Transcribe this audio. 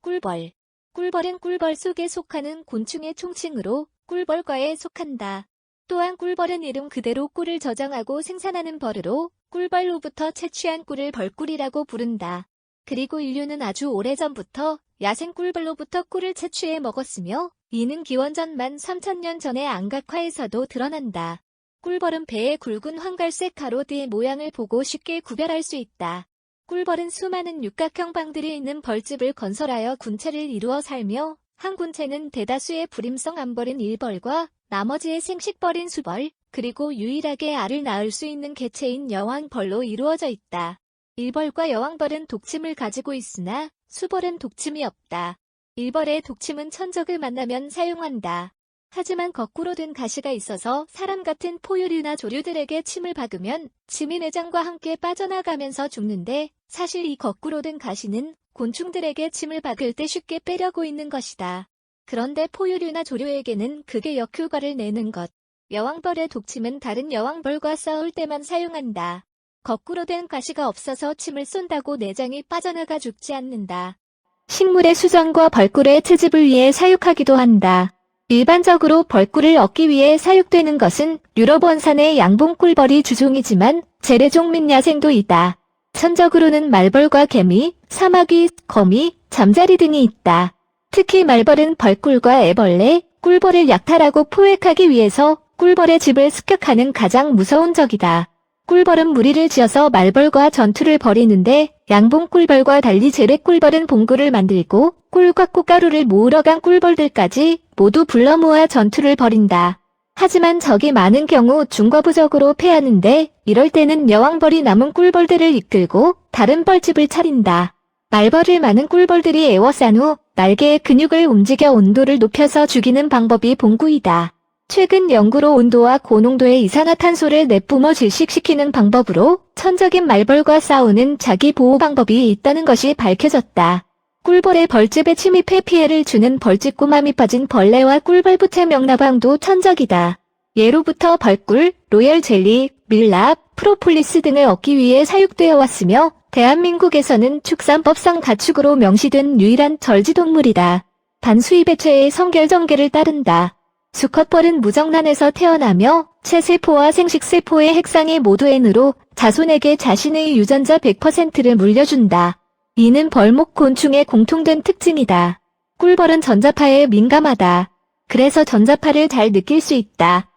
꿀벌. 꿀벌은 꿀벌 속에 속하는 곤충의 총칭으로 꿀벌과에 속한다. 또한 꿀벌은 이름 그대로 꿀을 저장하고 생산하는 벌으로 꿀벌로부터 채취한 꿀을 벌꿀이라고 부른다. 그리고 인류는 아주 오래전부터 야생 꿀벌로부터 꿀을 채취해 먹었으며 이는 기원전 13,000년 전의 안각화에서도 드러난다. 꿀벌은 배의 굵은 황갈색 가로드의 모양을 보고 쉽게 구별할 수 있다. 꿀벌은 수많은 육각형 방들이 있는 벌집을 건설하여 군체를 이루어 살며 한 군체는 대다수의 부림성 암벌인 일벌과 나머지의 생식벌인 수벌, 그리고 유일하게 알을 낳을 수 있는 개체인 여왕벌로 이루어져 있다. 일벌과 여왕벌은 독침을 가지고 있으나 수벌은 독침이 없다. 일벌의 독침은 천적을 만나면 사용한다. 하지만 거꾸로 된 가시가 있어서 사람 같은 포유류나 조류들에게 침을 박으면 침이 내장과 함께 빠져나가면서 죽는데 사실 이 거꾸로 된 가시는 곤충들에게 침을 박을 때 쉽게 빼려고 있는 것이다. 그런데 포유류나 조류에게는 극의 역효과를 내는 것. 여왕벌의 독침은 다른 여왕벌과 싸울 때만 사용한다. 거꾸로 된 가시가 없어서 침을 쏜다고 내장이 빠져나가 죽지 않는다. 식물의 수정과 벌꿀의 채집을 위해 사육하기도 한다. 일반적으로 벌꿀을 얻기 위해 사육되는 것은 유럽 원산의 양봉 꿀벌이 주종이지만 재래종 및 야생도 있다. 천적으로는 말벌과 개미, 사마귀, 거미, 잠자리 등이 있다. 특히 말벌은 벌꿀과 애벌레, 꿀벌을 약탈하고 포획하기 위해서 꿀벌의 집을 습격하는 가장 무서운 적이다. 꿀벌은 무리를 지어서 말벌과 전투를 벌이는데 양봉 꿀벌과 달리 재래 꿀벌은 봉구를 만들고 꿀과 꽃가루를 모으러 간 꿀벌들까지 모두 불러 모아 전투를 벌인다. 하지만 적이 많은 경우 중과부적으로 패하는데 이럴 때는 여왕벌이 남은 꿀벌들을 이끌고 다른 벌집을 차린다. 말벌을 많은 꿀벌들이 애워싼 후 날개의 근육을 움직여 온도를 높여서 죽이는 방법이 봉구이다. 최근 연구로 온도와 고농도의 이산화탄소를 내뿜어 질식시키는 방법으로 천적인 말벌과 싸우는 자기 보호 방법이 있다는 것이 밝혀졌다. 꿀벌의 벌집에 침입해 피해를 주는 벌집 꼬마미 빠진 벌레와 꿀벌부채 명나방도 천적이다. 예로부터 벌꿀, 로열 젤리, 밀랍, 프로폴리스 등을 얻기 위해 사육되어 왔으며 대한민국에서는 축산법상 가축으로 명시된 유일한 절지동물이다. 단수입 배체의 성결정계를 따른다. 수컷벌은 무정란에서 태어나며 체세포와 생식세포의 핵상이 모두 N으로 자손에게 자신의 유전자 100%를 물려준다. 이는 벌목 곤충의 공통된 특징이다. 꿀벌은 전자파에 민감하다. 그래서 전자파를 잘 느낄 수 있다.